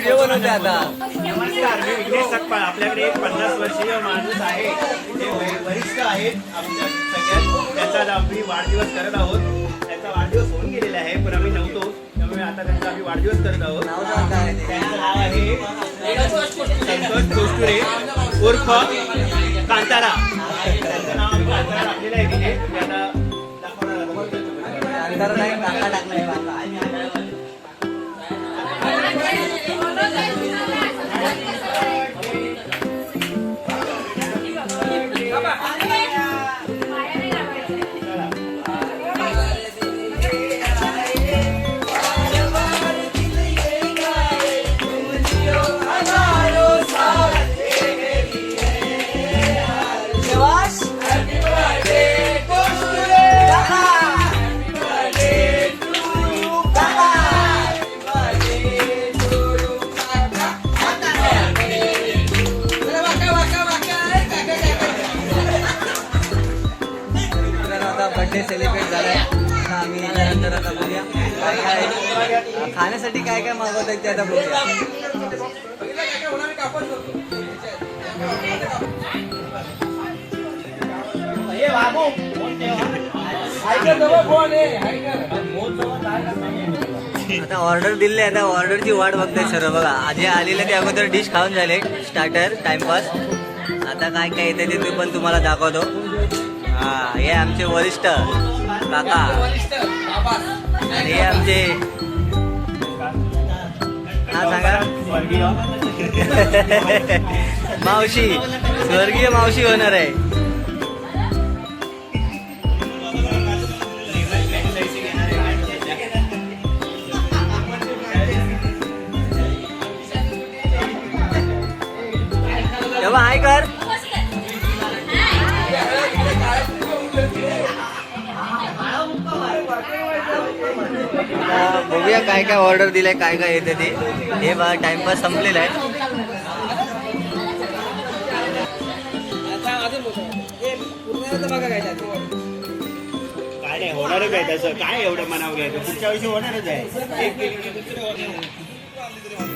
Video बनवते आता. नमस्कार मी विघ्नेश सकपाळ. आपल्याकडे एक पन्नास वर्षीय माणूस आहे. ते वय- वरिष्ठ आहेत आमच्या सगळ्यात. त्याचा आम्ही वाढदिवस करत आहोत. त्याचा वाढदिवस होऊन गेलेला आहे पण आम्ही नव्हतो. त्यामुळे आता त्यांचा आम्ही वाढदिवस करत आहोत. नाव सांग काय आहे ते. त्यांचं नाव आहे संतोष कोष्टुरे उर्फ कांतारा बर्थडे सेलिब्रेट झालाय. आता आम्ही नंतर आता बघूया काय काय खाण्यासाठी काय काय मागवत आहेत ते आता बघूया आता ऑर्डर दिली आता ऑर्डरची वाट बघताय सर्व बघा. आधी आलेले ते अगोदर डिश खाऊन झाले. स्टार्टर टाइमपास आता काय काय येते ते पण तुम्हाला दाखवतो. हा हे आमचे वरिष्ठ काका. आणि हे आमचे हा सांगा. मावशी स्वर्गीय मावशी होणार आहे. तेव्हा हाय कर. आता बघूया काय काय ऑर्डर दिलंय काय काय येते ते हे बघा टाइमपास संपलेला आहे काय नाही होणारच आहे तसं काय एवढं मनावर घ्यायचं पुढच्या वर्षी होणारच आहे एक केली की दुसरी होणार.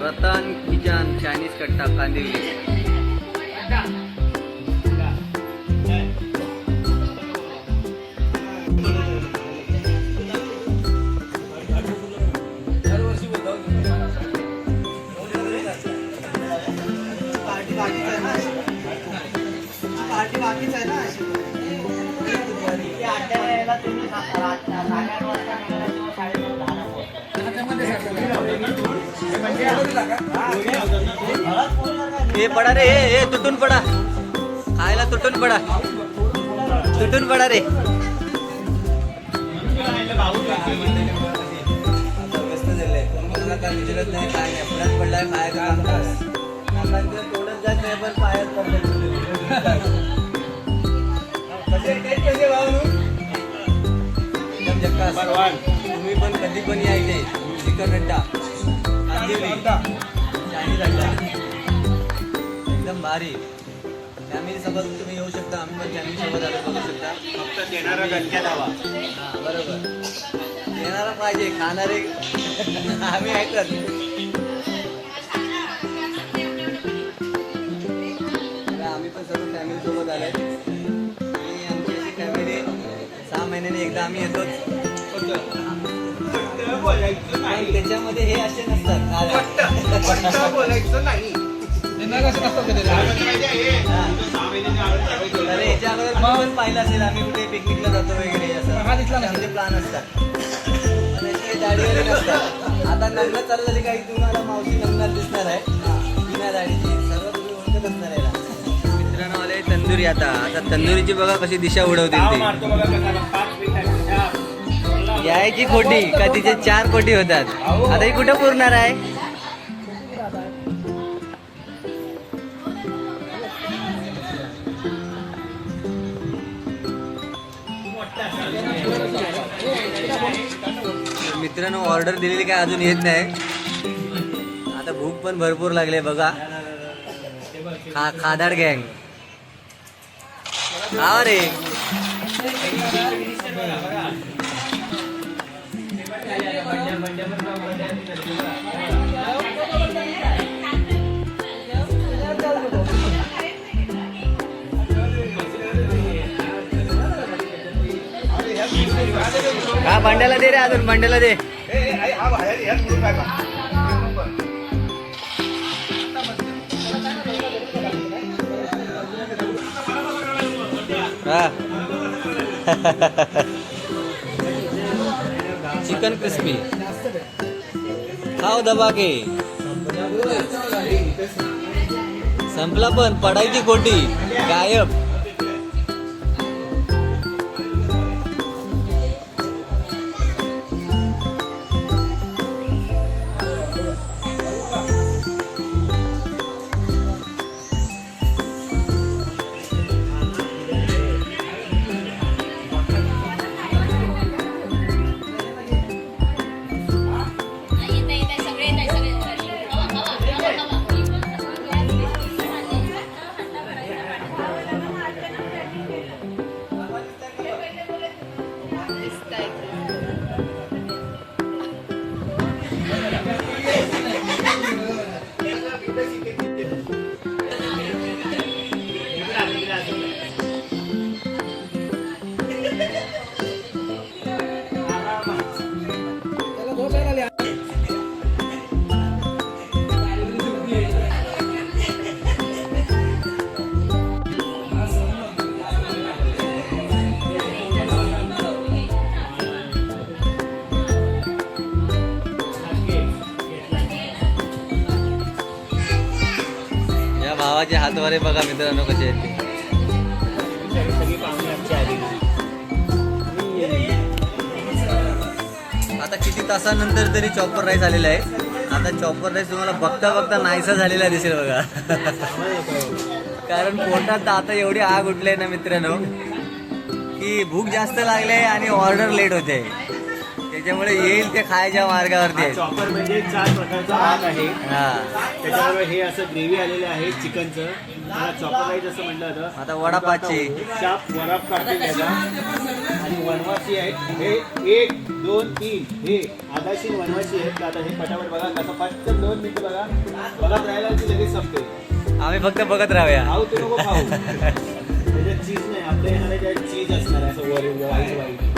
रतन किचन चायनीज कट्टा कांदिवली हे पडा रे हे तुटून पडा. खायला तुटून पडा. तुटून पडा रे. तुम्ही पण कधी पण या इथे. चिकन अड्डा एकदम भारी. फॅमिली सोबत तुम्ही येऊ शकता आम्ही पण फॅमिली सोबत आलो बघू शकता. फक्त देणारा गणक्यात हवा हा बरोबर. येणारा पाहिजे खाणारे. आम्ही ऐकत. आम्ही पण सर्व फॅमिली सोबत आले आणि आमची अशी फॅमिली सहा महिन्याने एकदा आम्ही येतोच. त्याच्यामध्ये हे असे नसतात. बोलायचं नाही. पाहिलं असेल आम्ही कुठे पिकनिकला जातो वगैरे असं. प्लान असतात. दाढीवाले नसतात. आता लग्न चालू झाली काही तुम्हाला मावशी लग्नात दिसणार आहे. बिना दाढीची सर्व तुम्ही ओळखत असणार आहे. मित्रांनो आले तंदुरी आता. आता तंदुरीची बघा कशी दिशा उडवतील ताव यायची खोटी का तिचे चार कोटी होतात? आता ही कुठं पुरणार आहे? मित्रांनो ऑर्डर दिलेली काय अजून येत नाही. आता भूक पण भरपूर लागले बघा. खा खादाड गँग. हा रे. हा भांड्याला दे रे अजून भांड्याला दे. चिकन क्रिस्पी खाव दबा के. संपला पण पडायची कोटी गायब. भावाचे हातवारे बघा मित्रांनो कसे आहेत ते. आता किती तासानंतर तरी चॉपर राईस आलेला आहे. आता चॉपर राईस तुम्हाला बघता बघता नाहीसा झालेला दिसेल बघा. कारण पोटात आता एवढी आग उठली आहे ना मित्रांनो की भूक जास्त लागली आहे आणि ऑर्डर लेट होते. त्याच्यामुळे येईल ते खायच्या मार्गावरती आहे. चॉपर म्हणजे चार प्रकारचा भात आहे. हा. त्याच्याबरोबर हे असं ग्रेव्ही आलेलं आहे चिकनचं मला चॉपर राईस असं म्हटलं होतं. आता वडापावची. शाप वडाप काढते त्याचा. आणि वनवासी आहेत हे एक दोन तीन. हे आदाशीन वनवासी आहेत. आता हे पटापट बघा. कसं फक्त दोन मिनिटं बघा. बघत राहायला की लगेच संपते. आम्ही फक्त बघत राहूया. खाऊ तू नको खाऊ. त्याच्यात चीज नाही. आपल्या चीज असणार आहे. असं वर वाईट वाईट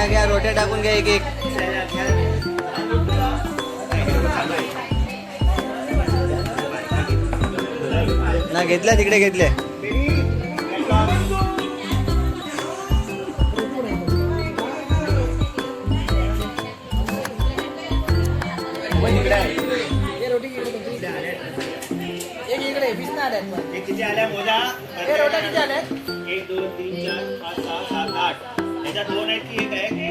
घ्या घ्या रोट्या टाकून घ्या एक एक. ना घेतल्या तिकडे घेतल्या. हे किती आल्या मोजा. एक दोन तीन चार पाच सहा सात त्याच्यात दोन आहेत की एक आहे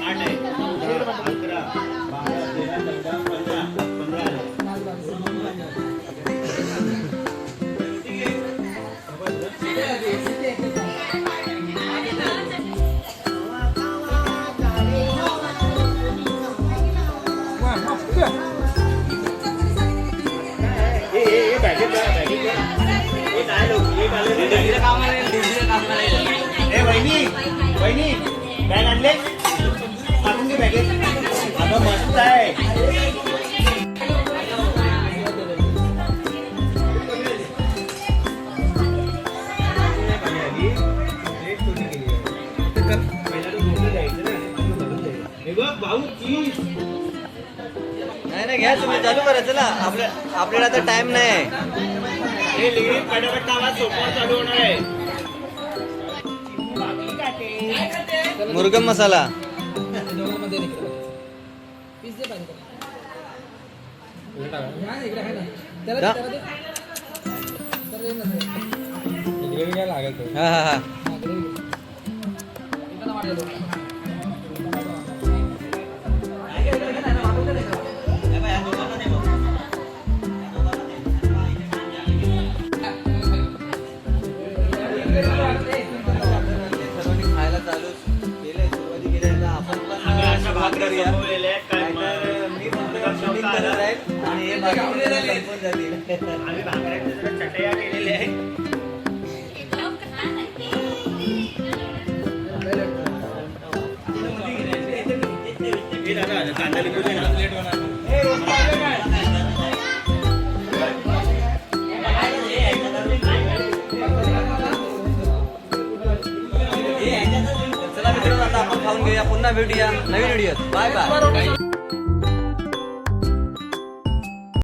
आठ आहे अकरा बारा तेरा चौदा पंधरा पंधरा आले हे हे हे बॅगेत बॅगेत. हे नाही लोक, हे घालून हे बॅगेत. ए वहिनी वहिनी बॅग आणले? टाकून घे बॅगेत. अगं मस्त आहे. नाही नाही घ्या तुम्ही चालू करा चला. आपल्या आपल्याला आता टाइम नाही हे लिहिली पटापट आवाज सोपा चालू होणार आहे. मुरगम मसाला जा. हा हा हा करूया. संपवलेल्या आहेत, काय नाहीतर मग मी फक्त शूटिंग करत आहे आणि हे बाकी संपून जातील. चटया केलेल्या आहेत दादा, कांदा लिंबू दे ना. चला मित्रांनो खाऊन घेऊया पुन्हा भेटूया नवीन व्हिडिओ बाय बाय